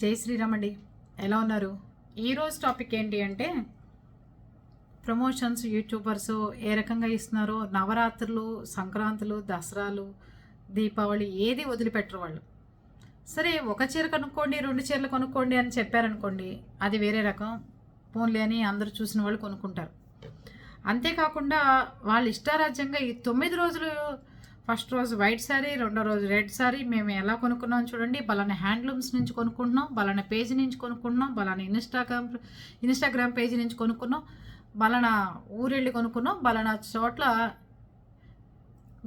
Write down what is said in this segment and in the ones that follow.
జై శ్రీరామ్ అండి. ఎలా ఉన్నారు? ఈరోజు టాపిక్ ఏంటి అంటే ప్రమోషన్స్ యూట్యూబర్స్ ఏ రకంగా ఇస్తున్నారో నవరాత్రులు సంక్రాంతులు దసరాలు దీపావళి ఏది వదిలిపెట్టరు వాళ్ళు. సరే ఒక చీర కొనుక్కోండి రెండు చీరలు కొనుక్కోండి అని చెప్పారనుకోండి అది వేరే రకం. పోన్లే అని అందరూ చూసిన వాళ్ళు కొనుక్కుంటారు. అంతేకాకుండా వాళ్ళు ఇష్టారాజ్యంగా ఈ తొమ్మిది రోజులు ఫస్ట్ రోజు వైట్ శారీ రెండో రోజు రెడ్ శారీ మేము ఎలా కొనుక్కున్నాం చూడండి. బలానా హ్యాండ్లూమ్స్ నుంచి కొనుక్కుంటున్నాం బలానా పేజీ నుంచి కొనుక్కుంటున్నాం బలానా ఇన్స్టాగ్రామ్ ఇన్స్టాగ్రామ్ పేజీ నుంచి కొనుక్కున్నాం బలానా ఊరెళ్ళి కొనుక్కున్నాం బలానా చోట్ల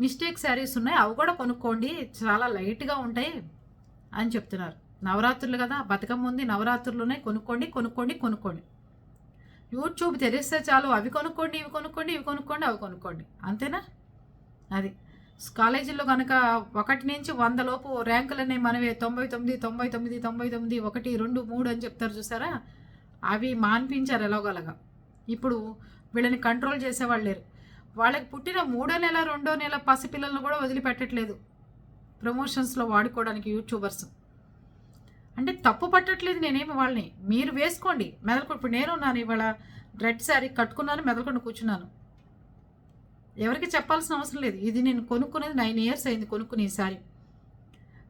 మిస్టేక్ శారీస్ ఉన్నాయి. అవి కూడా కొనుక్కోండి. చాలా లైట్గా ఉంటాయి అని చెప్తున్నారు. నవరాత్రులు కదా బతుకమ్మ ఉంది. నవరాత్రులునే కొనుక్కోండి కొనుక్కోండి కొనుక్కోండి. యూట్యూబ్ తెరిస్తే చాలు. అవి కొనుక్కోండి ఇవి కొనుక్కోండి ఇవి కొనుక్కోండి అవి కొనుక్కోండి. అంతేనా? అది. కాలేజీల్లో కనుక ఒకటి నుంచి వంద లోపు ర్యాంకులనే మనవి తొంభై తొమ్మిది తొంభై తొమ్మిది తొంభై తొమ్మిది ఒకటి రెండు మూడు అని చెప్తారు చూసారా? అవి మాన్పించారు ఎలాగోలాగా. ఇప్పుడు వీళ్ళని కంట్రోల్ చేసేవాళ్ళు లేరు. వాళ్ళకి పుట్టిన మూడో నెల రెండో నెల పసిపిల్లలను కూడా వదిలిపెట్టట్లేదు. ప్రమోషన్స్లో వాడుకోవడానికి యూట్యూబర్స్. అంటే తప్పు పట్టట్లేదు నేనేమి వాళ్ళని. మీరు వేసుకోండి. మెదలకొండ ఇప్పుడు నేను ఉన్నాను ఇవాళ రెడ్ శారీ కట్టుకున్నాను మెదలకొండ కూర్చున్నాను. ఎవరికి చెప్పాల్సిన అవసరం లేదు. ఇది నేను కొనుక్కునేది నైన్ ఇయర్స్ అయింది కొనుక్కుని ఈసారి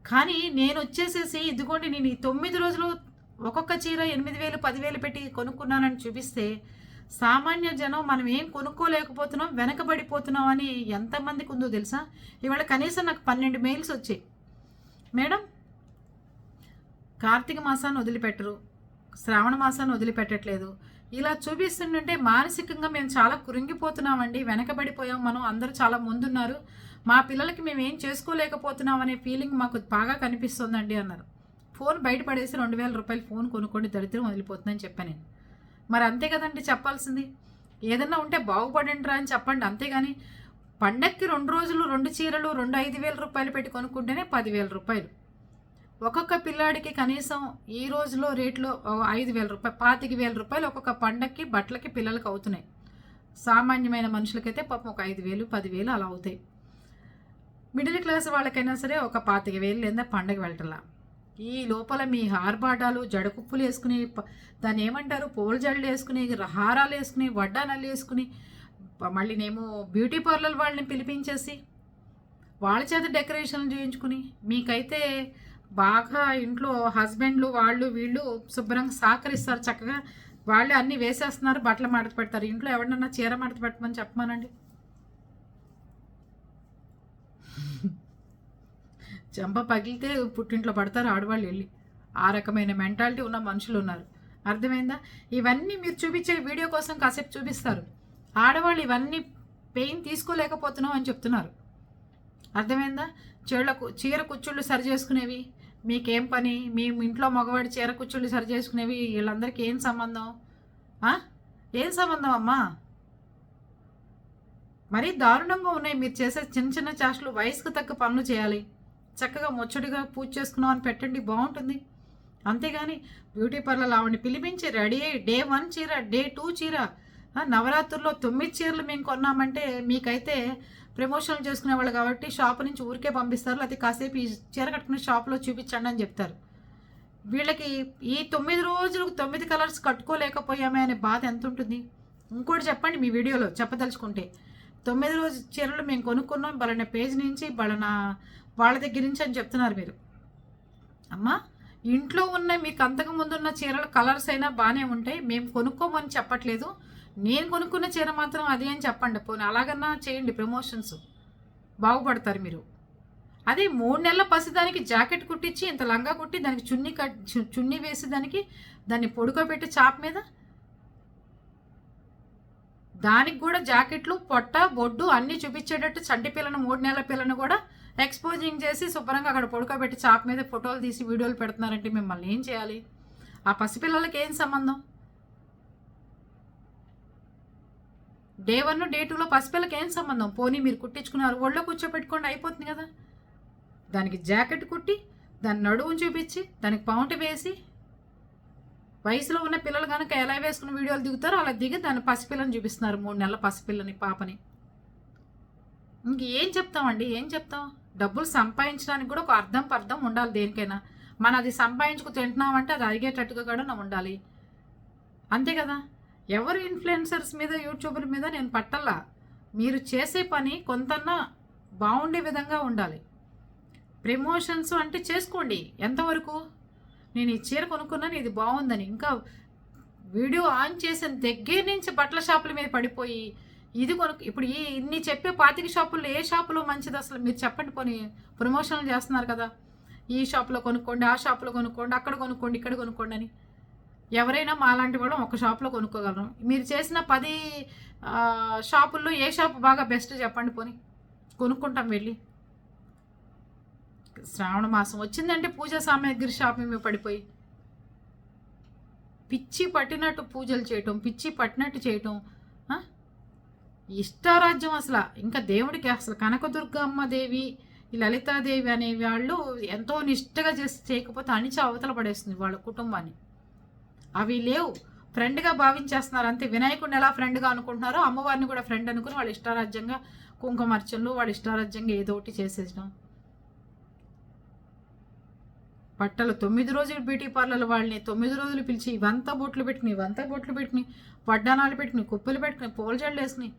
కానీ నేను వచ్చేసేసి ఇదిగోండి నేను ఈ తొమ్మిది రోజులు ఒక్కొక్క చీర ఎనిమిది వేలు పదివేలు పెట్టి కొనుక్కున్నానని చూపిస్తే సామాన్య జనం మనం ఏం కొనుక్కోలేకపోతున్నాం వెనకబడిపోతున్నాం అని ఎంతమందికి ఉందో తెలుసా? ఇవాళ కనీసం నాకు పన్నెండు మెయిల్స్ వచ్చాయి. మేడం కార్తీక మాసాన్ని వదిలిపెట్టరు. శ్రావణ మాసాన్ని వదిలిపెట్టట్లేదు. ఇలా చూపిస్తుంటే మానసికంగా మేము చాలా కురింగిపోతున్నామండి వెనకబడిపోయాం మనం అందరూ చాలా ముందున్నారు. మా పిల్లలకి మేము ఏం చేసుకోలేకపోతున్నాం అనే ఫీలింగ్ మాకు బాగా కనిపిస్తుందండి అన్నారు. ఫోన్ బయటపడేసి రెండు వేల రూపాయలు ఫోన్ కొనుక్కొని దరిద్రం వదిలిపోతుందని చెప్పాను నేను. మరి అంతే కదండి చెప్పాల్సింది? ఏదన్నా ఉంటే బాగుపడండి రా అని చెప్పండి అంతేగాని పండక్కి రెండు రోజులు రెండు చీరలు రెండు ఐదు వేల రూపాయలు పెట్టి కొనుక్కుంటేనే పదివేల రూపాయలు. ఒక్కొక్క పిల్లాడికి కనీసం ఈ రోజులో రేట్లో ఐదు వేల రూపాయలు పాతిక వేల రూపాయలు ఒక్కొక్క పండక్కి బట్టలకి పిల్లలకి అవుతున్నాయి. సామాన్యమైన మనుషులకైతే పాపం ఒక ఐదు వేలు పదివేలు అలా అవుతాయి. మిడిల్ క్లాస్ వాళ్ళకైనా సరే ఒక పాతిక వేలు లేదా పండగ వెళ్ళటలా. ఈ లోపల మీ హార్బాటాలు జడకుప్పులు వేసుకుని దాన్ని ఏమంటారు? పూల జడలు వేసుకుని హారాలు వేసుకుని వడ్డానాలు వేసుకుని మళ్ళీ మళ్ళీనేమో బ్యూటీ పార్లర్ వాళ్ళని పిలిపించేసి వాళ్ళ చేత డెకరేషన్లు చేయించుకుని మీకైతే బాగా ఇంట్లో హస్బెండ్లు వాళ్ళు వీళ్ళు శుభ్రంగా సహకరిస్తారు చక్కగా. వాళ్ళు అన్నీ వేసేస్తున్నారు బట్టలు మడత పెడతారు. ఇంట్లో ఎవరినన్నా చీర మడత పెట్టమని చెప్పమానండి. చెంప పగిలితే పుట్టింట్లో పడతారు ఆడవాళ్ళు వెళ్ళి. ఆ రకమైన మెంటాలిటీ ఉన్న మనుషులు ఉన్నారు. అర్థమైందా? ఇవన్నీ మీరు చూపించే వీడియో కోసం కాసేపు చూపిస్తారు. ఆడవాళ్ళు ఇవన్నీ పెయిన్ తీసుకోలేకపోతున్నాం అని చెప్తున్నారు. అర్థమైందా? చీరకు చీర కుచ్చుళ్ళు సరి చేసుకునేవి మీకేం పని? మీ ఇంట్లో మగవాడి చీర కుచ్చుళ్ళు సరి చేసుకునేవి వీళ్ళందరికీ ఏం సంబంధం? ఏం సంబంధం అమ్మా? మరీ దారుణంగా ఉన్నాయి. మీరు చేసే చిన్న చిన్న చేష్టలు వయసుకు తగ్గ పనులు చేయాలి. చక్కగా ముచ్చటిగా పూజ చేసుకున్నాం అని పెట్టండి బాగుంటుంది. అంతేగాని బ్యూటీ పార్లర్ ఆవిడని పిలిపించి రెడీ అయ్యి డే వన్ చీర డే టూ చీర నవరాత్రుల్లో తొమ్మిది చీరలు మేము కొన్నామంటే మీకైతే ప్రమోషన్లు చేసుకునేవాళ్ళు కాబట్టి షాప్ నుంచి ఊరికే పంపిస్తారు. లేకపోతే కాసేపు ఈ చీర కట్టుకుని షాప్లో చూపించండి అని చెప్తారు. వీళ్ళకి ఈ తొమ్మిది రోజులు తొమ్మిది కలర్స్ కట్టుకోలేకపోయామే అనే బాధ ఎంత ఉంటుంది? ఇంకోటి చెప్పండి మీ వీడియోలో చెప్పదలుచుకుంటే. తొమ్మిది రోజు చీరలు మేము కొనుక్కున్నాం. బలన పేజ్ నుంచి బలన వాళ్ళ దగ్గర నుంచి అని చెప్తున్నారు మీరు. అమ్మా ఇంట్లో ఉన్న మీకు అంతకు ముందున్న చీరలు చీరల కలర్స్ అయినా బాగానే ఉంటాయి. మేము కొనుక్కోమని చెప్పట్లేదు. నేను కొనుక్కున్న చీర మాత్రం అదే అని చెప్పండి. పోనీ అలాగన్నా చేయండి ప్రమోషన్స్. బాగుపడతారు మీరు. అదే మూడు నెలల పసిదానికి జాకెట్ కుట్టించి ఇంత లంగా కుట్టి దానికి చున్నీ కట్ చున్నీ వేసి దానికి దాన్ని పొడుకోబెట్టి చాప్ మీద దానికి కూడా జాకెట్లు పొట్ట బొడ్డు అన్నీ చూపించేటట్టు చంటి పిల్లను మూడు నెలల పిల్లను కూడా ఎక్స్పోజింగ్ చేసి శుభ్రంగా అక్కడ పొడుకోబెట్టి చాప్ మీద ఫోటోలు తీసి వీడియోలు పెడుతున్నారంటే మిమ్మల్ని ఏం చేయాలి? ఆ పసిపిల్లలకి ఏం సంబంధం? డే వన్ డే టూలో పసిపిల్లకి ఏం సంబంధం? పోనీ మీరు కుట్టించుకున్నారు ఒళ్ళో కూర్చోపెట్టుకోండి అయిపోతుంది కదా. దానికి జాకెట్ కుట్టి దాని నడువుని చూపించి దానికి పౌంట వేసి వయసులో ఉన్న పిల్లలు కనుక ఎలా వేసుకుని వీడియోలు దిగుతారో అలా దిగి దాని పసిపిల్లని చూపిస్తున్నారు. మూడు నెలల పసిపిల్లని పాపని. ఇంక ఏం చెప్తామండి? ఏం చెప్తాం? డబ్బులు సంపాదించడానికి కూడా ఒక అర్థం పర్థం ఉండాలి దేనికైనా. మన అది సంపాదించుకు తింటున్నామంటే అది అరిగేటట్టుగా కూడా ఉండాలి. అంతే కదా? ఎవరు ఇన్ఫ్లుయెన్సర్స్ మీద యూట్యూబర్ మీద నేను పట్టల్లా మీరు చేసే పని కొంతన్నా బాగుండే విధంగా ఉండాలి. ప్రమోషన్స్ అంటే చేసుకోండి. ఎంతవరకు? నేను ఈ చీర కొనుక్కున్నాను ఇది బాగుందని ఇంకా వీడియో ఆన్ చేసిన దగ్గర నుంచి బట్టల షాపుల మీద పడిపోయి ఇది కొనుక్కు ఇప్పుడు ఈ ఇన్ని చెప్పే పాతిక షాపుల్లో ఏ షాపులో మంచిది అసలు? మీరు చెప్పండి పోనీ. ప్రమోషన్లు చేస్తున్నారు కదా. ఈ షాప్లో కొనుక్కోండి ఆ షాప్లో కొనుక్కోండి అక్కడ కొనుక్కోండి ఇక్కడ కొనుక్కోండి అని. ఎవరైనా మాలాంటి వాళ్ళం ఒక షాప్లో కొనుక్కోగలం. మీరు చేసిన పది షాపుల్లో ఏ షాప్ బాగా బెస్ట్ చెప్పండి పోనీ. కొనుక్కుంటాం వెళ్ళి. శ్రావణ మాసం వచ్చిందంటే పూజా సామాగ్రి షాప్ మీద పడిపోయి. పిచ్చి పట్టినట్టు పూజలు చేయటం పిచ్చి పట్టినట్టు చేయటం ఇష్టారాజ్యం అసలు. ఇంకా దేవుడికి అసలు కనకదుర్గమ్మ దేవి ఈ లలితాదేవి అనే వాళ్ళు ఎంతో నిష్టగా చేసి చేయకపోతే అణిచి అవతల పడేస్తుంది వాళ్ళ కుటుంబాన్ని. అవి లేవు. ఫ్రెండ్గా భావించేస్తున్నారు అంతే వినాయకుడిని ఎలా ఫ్రెండ్గా అనుకుంటున్నారో అమ్మవారిని కూడా ఫ్రెండ్ అనుకుని వాళ్ళ ఇష్టారాజ్యంగా కుంకుమార్చనలు వాళ్ళ ఇష్టారాజ్యంగా ఏదో ఒకటి చేసేసినాం. బట్టలు తొమ్మిది రోజులు బ్యూటీ పార్లర్ వాళ్ళని తొమ్మిది రోజులు పిలిచి ఇవంతా బొట్లు పెట్టుకుని ఇవంతా బొట్లు పెట్టుకుని వడ్డానాలు పెట్టుకుని కుప్పలు పెట్టుకుని పూల జల్లు వేసుకుని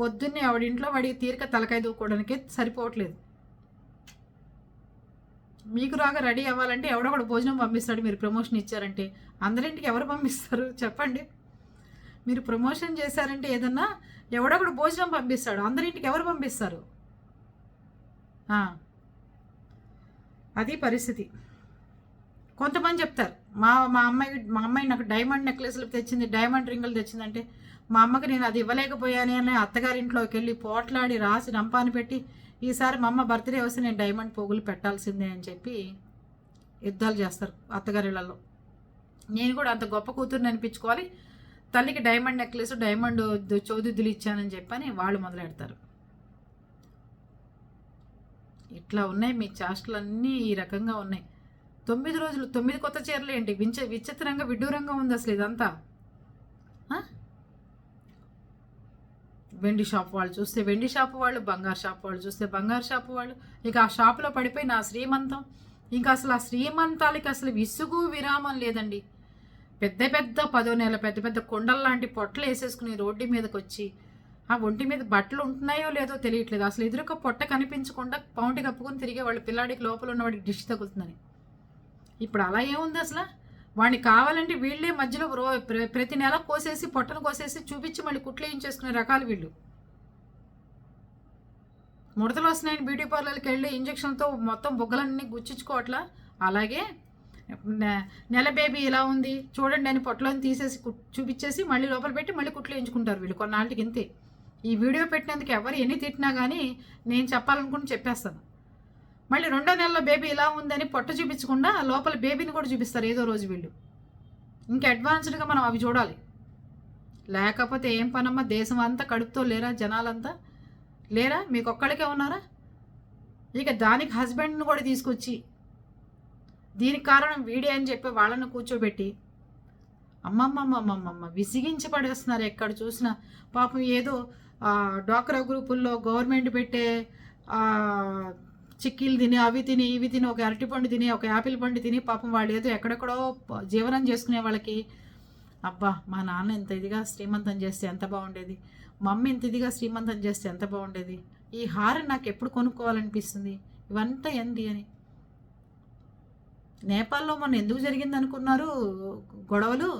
పొద్దున్నే ఆవిడింట్లో వాడి తీరిక తలకాయ దూకోవడానికే సరిపోవట్లేదు. మీకు రాగా రెడీ అవ్వాలంటే ఎవడొకడు భోజనం పంపిస్తాడు మీరు ప్రమోషన్ ఇచ్చారంటే. అందరింటికి ఎవరు పంపిస్తారు? చెప్పండి. మీరు ప్రమోషన్ చేశారంటే ఏదన్నా ఎవడొకడు భోజనం పంపిస్తాడు అందరింటికి ఎవరు పంపిస్తారు? అది పరిస్థితి. కొంతమంది చెప్తారు మా మా అమ్మాయి మా అమ్మాయి నాకు డైమండ్ నెక్లెస్లు తెచ్చింది డైమండ్ రింగులు తెచ్చిందంటే మా అమ్మకి నేను అది ఇవ్వలేకపోయాను అని అత్తగారింట్లోకి వెళ్ళి పోట్లాడి రాసి రంపాని పెట్టి ఈసారి మా అమ్మ బర్త్డే వస్తే నేను డైమండ్ పోగులు పెట్టాల్సిందే అని చెప్పి యుద్ధాలు చేస్తారు అత్తగారిళ్ళల్లో. నేను కూడా అంత గొప్ప కూతుర్ని అనిపించుకోవాలి. తల్లికి డైమండ్ నెక్లెస్ డైమండ్ దు- చౌదిద్దులు ఇచ్చానని చెప్పని వాళ్ళు మొదలెడతారు. ఇట్లా ఉన్నాయి మీ చాస్టులన్నీ ఈ రకంగా ఉన్నాయి. తొమ్మిది రోజులు తొమ్మిది కొత్త చీరలు ఏంటి? వించ విచిత్రంగా విడ్డూరంగా ఉంది అసలు ఇదంతా. వెండి షాప్ వాళ్ళు చూస్తే వెండి షాప్ వాళ్ళు బంగారు షాప్ వాళ్ళు చూస్తే బంగారు షాప్ వాళ్ళు. ఇక ఆ షాపులో పడిపోయి నా శ్రీమంతం. ఇంకా అసలు ఆ శ్రీమంతాలకి అసలు విసుగు విరామం లేదండి. పెద్ద పెద్ద పదో నెల పెద్ద పెద్ద కొండల లాంటి పొట్టలు వేసేసుకుని రోడ్డు మీదకి వచ్చి ఆ ఒంటి మీద బట్టలు ఉంటున్నాయో లేదో తెలియట్లేదు. అసలు ఎదురుక పొట్ట కనిపించకుండా పౌంటి కప్పుకొని తిరిగే వాళ్ళ పిల్లాడికి లోపల ఉన్నవాడికి దిష్టి తగులుతుందని. ఇప్పుడు అలా ఏముంది అసలు? వాడిని కావాలంటే వీళ్ళే మధ్యలో రో ప్ర- ప్రతి నెల కోసేసి పొట్టను కోసేసి చూపించి మళ్ళీ కుట్లు వేయించేసుకునే రకాలు వీళ్ళు. ముడతలు వస్తున్నాయని బ్యూటీ పార్లర్కి వెళ్ళి ఇంజక్షన్తో మొత్తం బొగ్గలన్నీ గుచ్చించుకోవట్లా అలాగే నెల బేబీ ఇలా ఉంది చూడండి అని పొట్టలోని తీసేసి కుట్- చూపించేసి మళ్ళీ లోపల పెట్టి మళ్ళీ కుట్లు వేయించుకుంటారు వీళ్ళు కొన్నాళ్ళకి ఇంతే. ఈ వీడియో పెట్టినందుకు ఎవరు ఎన్ని తిట్టినా కానీ నేను చెప్పాలనుకుని చెప్పేస్తాను. మళ్ళీ రెండో నెలలో బేబీ ఇలా ఉందని పొట్ట చూపించకుండా లోపల బేబీని కూడా చూపిస్తారు ఏదో రోజు వీళ్ళు. ఇంకా అడ్వాన్స్డ్గా మనం అవి చూడాలి. లేకపోతే ఏం పనమ్మా? దేశం అంతా కడుపుతో లేరా? జనాలంతా లేరా? మీకు ఒక్కళ్ళకే ఉన్నారా? ఇక దానికి హస్బెండ్ని కూడా తీసుకొచ్చి దీనికి కారణం వీడే అని చెప్పి వాళ్ళని కూర్చోబెట్టి అమ్మమ్మమ్మమ్మమ్మ విసిగించి పడేస్తున్నారు ఎక్కడ చూసినా. పాపం ఏదో డ్వాక్రా గ్రూపుల్లో గవర్నమెంట్ పెట్టే చిక్కీలు తిని అవి తిని ఇవి తిని ఒక అరటిపండు తిని ఒక యాపిల్ పండు తిని పాపం వాళ్ళు ఏదో ఎక్కడెక్కడో జీవనం చేసుకునే వాళ్ళకి అబ్బా మా నాన్న ఇంత ఇదిగా శ్రీమంతం చేస్తే ఎంత బాగుండేది. మమ్మీ ఇంత ఇదిగా శ్రీమంతం చేస్తే ఎంత బాగుండేది. ఈ హారం నాకు ఎప్పుడు కొనుక్కోవాలనిపిస్తుంది? ఇవంతా ఏంటి అని. నేపాల్లో మొన్న ఎందుకు జరిగింది అనుకున్నారు గొడవలు?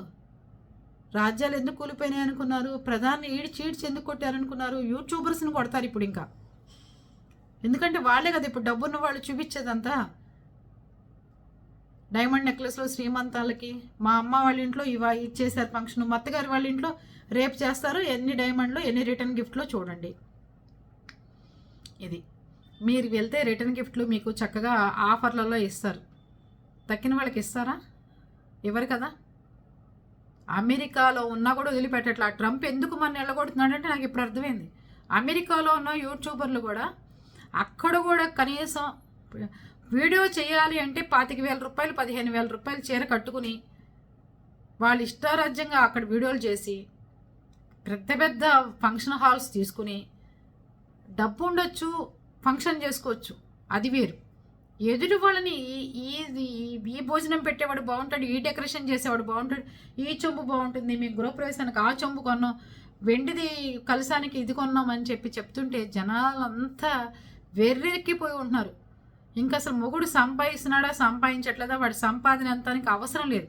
రాజ్యాలు ఎందుకు కూలిపోయినాయి అనుకున్నారు ప్రధాని ఈడ్చి ఈడ్చి ఎందుకు కొట్టారనుకున్నారు? యూట్యూబర్స్ని కొడతారు ఇప్పుడు ఇంకా. ఎందుకంటే వాళ్ళే కదా ఇప్పుడు డబ్బున్న వాళ్ళు చూపించేదంతా. డైమండ్ నెక్లెస్లో శ్రీమంతాలకి మా అమ్మ వాళ్ళ ఇంట్లో ఇవా ఇచ్చేసారు ఫంక్షన్ మా అత్తగారి వాళ్ళ ఇంట్లో రేపు చేస్తారు. ఎన్ని డైమండ్లో ఎన్ని రిటర్న్ గిఫ్ట్లో చూడండి. ఇది. మీరు వెళ్తే రిటర్న్ గిఫ్ట్లు మీకు చక్కగా ఆఫర్లలో ఇస్తారు. తక్కిన వాళ్ళకి ఇస్తారా? ఇవ్వరు కదా? అమెరికాలో ఉన్నా కూడా వదిలిపెట్టట్లా. ట్రంప్ ఎందుకు మన వెళ్ళగొడుతున్నాడంటే నాకు ఇప్పుడు అర్థమైంది. అమెరికాలో ఉన్న యూట్యూబర్లు కూడా అక్కడ కూడా కనీసం వీడియో చేయాలి అంటే పాతిక వేల రూపాయలు పదిహేను వేల రూపాయలు చీర కట్టుకుని వాళ్ళు ఇష్టారాజ్యంగా అక్కడ వీడియోలు చేసి పెద్ద పెద్ద ఫంక్షన్ హాల్స్ తీసుకుని డబ్బు ఉండొచ్చు ఫంక్షన్ చేసుకోవచ్చు. అది వేరు. ఎదుటి వాళ్ళని ఈ- ఈ భోజనం పెట్టేవాడు బాగుంటాడు ఈ డెకరేషన్ చేసేవాడు బాగుంటాడు ఈ చెంబు బాగుంటుంది మీ గృహప్రవేశానికి ఆ చెంబు కొన్నాం వెండిది కలసానికి ఇది కొన్నాం అని చెప్పి చెప్తుంటే జనాలంతా వెర్రెక్కిపోయి ఉంటున్నారు. ఇంకా అసలు మొగుడు సంపాదిస్తున్నాడా సంపాదించట్లేదా? వాడి సంపాదన అంతానికి అవసరం లేదు.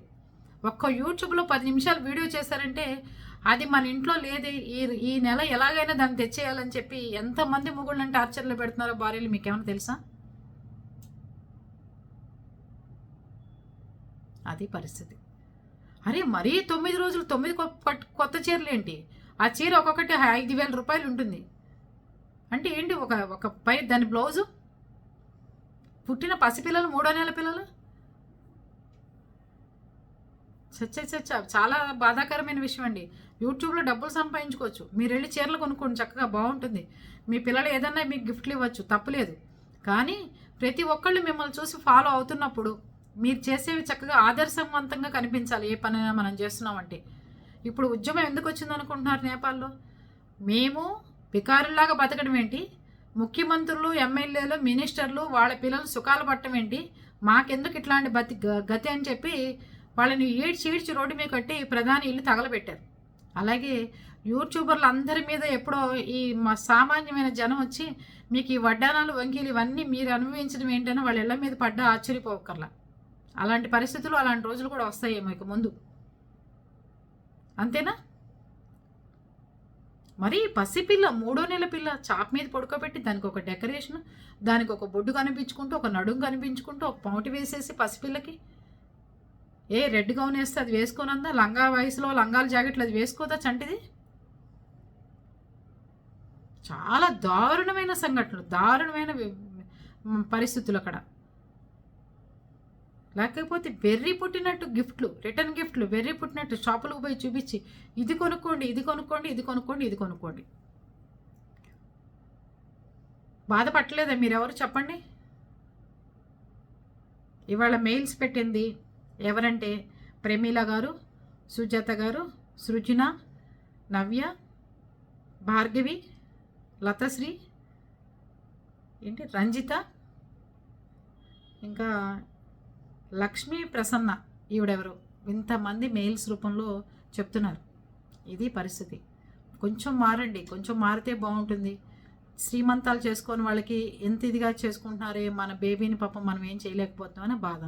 ఒక్క యూట్యూబ్లో పది నిమిషాలు వీడియో చేశారంటే అది మన ఇంట్లో లేదు. ఈ ఈ నెల ఎలాగైనా దాన్ని తెచ్చేయాలని చెప్పి ఎంతమంది మొగుళ్ళని టార్చర్లు పెడుతున్నారో భార్యలు మీకేమైనా తెలుసా? అది పరిస్థితి. అరే మరీ తొమ్మిది రోజులు తొమ్మిది కొ- కొత్త చీరలు ఏంటి ఆ చీర ఒక్కొక్కటి ఐదు వేల రూపాయలు ఉంటుంది. అంటే ఏంటి ఒక ఒక పై దాని బ్లౌజు? పుట్టిన పసిపిల్లలు మూడో నెల పిల్లలు? చచ్చ చచ్చ చాలా బాధాకరమైన విషయం అండి. యూట్యూబ్లో డబ్బులు సంపాదించుకోవచ్చు. మీరు వెళ్ళి చీరలు కొనుక్కోండి చక్కగా బాగుంటుంది. మీ పిల్లలు ఏదన్నా మీకు గిఫ్ట్లు ఇవ్వచ్చు తప్పులేదు కానీ ప్రతి ఒక్కళ్ళు మిమ్మల్ని చూసి ఫాలో అవుతున్నప్పుడు మీరు చేసేవి చక్కగా ఆదర్శవంతంగా కనిపించాలి ఏ పనైనా మనం చేస్తున్నామంటే. ఇప్పుడు ఉద్యమం ఎందుకు వచ్చింది అనుకుంటున్నారు నేపాల్లో? మేము వికారుల్లాగా బతకడం ఏంటి? ముఖ్యమంత్రులు ఎమ్మెల్యేలు మినిస్టర్లు వాళ్ళ పిల్లలు సుఖాలు పట్టడం ఏంటి? మాకెందుకు ఇట్లాంటి బతి గ- గతి అని చెప్పి వాళ్ళని ఈడ్చి ఈడ్చి రోడ్డు మీద కట్టి ప్రధాని ఇల్లు తగలబెట్టారు. అలాగే యూట్యూబర్లు అందరి మీద ఎప్పుడో ఈ మా సామాన్యమైన జనం వచ్చి మీకు ఈ వడ్డానాలు వంకీలు ఇవన్నీ మీరు అనుభవించడం ఏంటని వాళ్ళ ఇళ్ళ మీద పడ్డా ఆశ్చర్యపోకర్లా. అలాంటి పరిస్థితులు అలాంటి రోజులు కూడా వస్తాయేమో ఇక ముందు. అంతేనా? మరి పసిపిల్ల మూడో నెల పిల్ల చాప్ మీద పడుకోబెట్టి దానికి ఒక డెకరేషన్ దానికి ఒక బొడ్డు కనిపించుకుంటూ ఒక నడుము కనిపించుకుంటూ ఒక పౌటి వేసేసి పసిపిల్లకి ఏ రెడ్ గౌన్ వేస్తే అది వేసుకోనందా? లంగా వయసులో లంగాల జాకెట్లు అది వేసుకోదా చంటిది? చాలా దారుణమైన సంఘటనలు దారుణమైన పరిస్థితులు అక్కడ. లేకపోతే వెర్రి పుట్టినట్టు గిఫ్ట్లు రిటర్న్ గిఫ్ట్లు వెర్రి పుట్టినట్టు షాపులకు పోయి చూపించి ఇది కొనుక్కోండి ఇది కొనుక్కోండి ఇది కొనుక్కోండి ఇది కొనుక్కోండి. బాధపట్టలేదా మీరెవరు చెప్పండి? ఇవాళ మెయిల్స్ పెట్టింది ఎవరంటే ప్రమీల గారు సుజాత గారు సృజన నవ్య భార్గవి లతశ్రీ ఏంటి రంజిత ఇంకా లక్ష్మీ ప్రసన్న ఈవిడెవరు? ఇంతమంది మెయిల్స్ రూపంలో చెప్తున్నారు. ఇది పరిస్థితి. కొంచెం మారండి. కొంచెం మారితే బాగుంటుంది. శ్రీమంతాలు చేసుకొని వాళ్ళకి ఎంత ఇదిగా చేసుకుంటున్నారే? మన బేబీని పాపం మనం ఏం చేయలేకపోతున్నామని బాధ.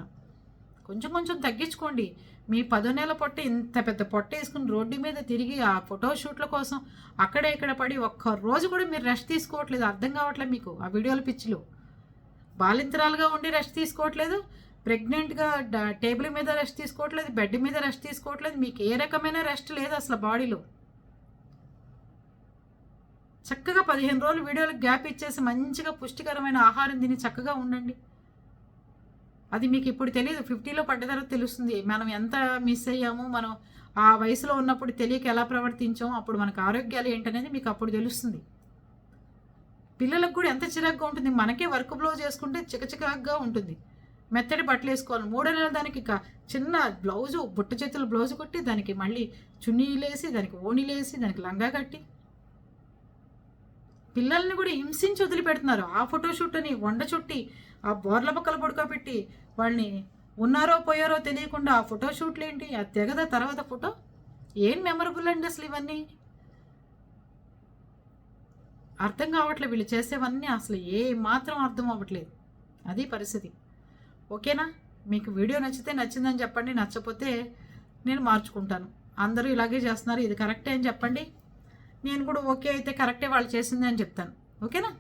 కొంచెం కొంచెం తగ్గించుకోండి. మీ పదో నెల పొట్ట ఇంత పెద్ద పొట్ట వేసుకుని రోడ్డు మీద తిరిగి ఆ ఫోటో షూట్ల కోసం అక్కడ ఇక్కడ పడి ఒక్క రోజు కూడా మీరు రెస్ట్ తీసుకోవట్లేదు. అర్థం కావట్లేదు మీకు ఆ వీడియోల పిచ్చిలు. బాలింతరాలుగా ఉండి రెస్ట్ తీసుకోవట్లేదు. ప్రెగ్నెంట్గా టేబుల్ మీద రెస్ట్ తీసుకోవట్లేదు బెడ్ మీద రెస్ట్ తీసుకోవట్లేదు మీకు ఏ రకమైన రెస్ట్ లేదు అసలు బాడీలో. చక్కగా పదిహేను రోజులు వీడియోలకు గ్యాప్ ఇచ్చేసి మంచిగా పుష్టికరమైన ఆహారం తిని చక్కగా ఉండండి. అది మీకు ఇప్పుడు తెలియదు ఫిఫ్టీలో పడ్డ తర్వాత తెలుస్తుంది మనం ఎంత మిస్ అయ్యాము మనం ఆ వయసులో ఉన్నప్పుడు తెలియక ఎలా ప్రవర్తించాము అప్పుడు మనకు ఆరోగ్యాలు ఏంటనేది మీకు అప్పుడు తెలుస్తుంది. పిల్లలకు కూడా ఎంత చిరాగ్గా ఉంటుంది మనకే వర్క్ బ్లో చేసుకుంటే చికచికాగ్గా ఉంటుంది. మెత్తడి బట్టలు వేసుకోవాలి. మూడో నెల దానికి ఇక చిన్న బ్లౌజు బుట్ట చేతుల బ్లౌజ్ కొట్టి దానికి మళ్ళీ చున్నీలేసి దానికి ఓణిలేసి దానికి లంగా కట్టి. పిల్లల్ని కూడా హింసించి వదిలిపెడుతున్నారు. ఆ ఫోటోషూట్ని వండ చుట్టి ఆ బోర్ల పక్కల పడుకోబెట్టి వాళ్ళని ఉన్నారో పోయారో తెలియకుండా ఆ ఫోటోషూట్లు ఏంటి ఆ తెగద తర్వాత ఫోటో? ఏం మెమరబుల్ అండి అసలు ఇవన్నీ? అర్థం కావట్లేదు వీళ్ళు చేసేవన్నీ అసలు ఏ మాత్రం అర్థం అవ్వట్లేదు. అది పరిస్థితి. ఓకేనా? మీకు వీడియో నచ్చితే నచ్చిందని చెప్పండి నచ్చపోతే నేను మార్చుకుంటాను. అందరూ ఇలాగే చేస్తున్నారు ఇది కరెక్టే అని చెప్పండి. నేను కూడా ఓకే అయితే కరెక్టే వాళ్ళు చేసింది అని చెప్తాను. ఓకేనా?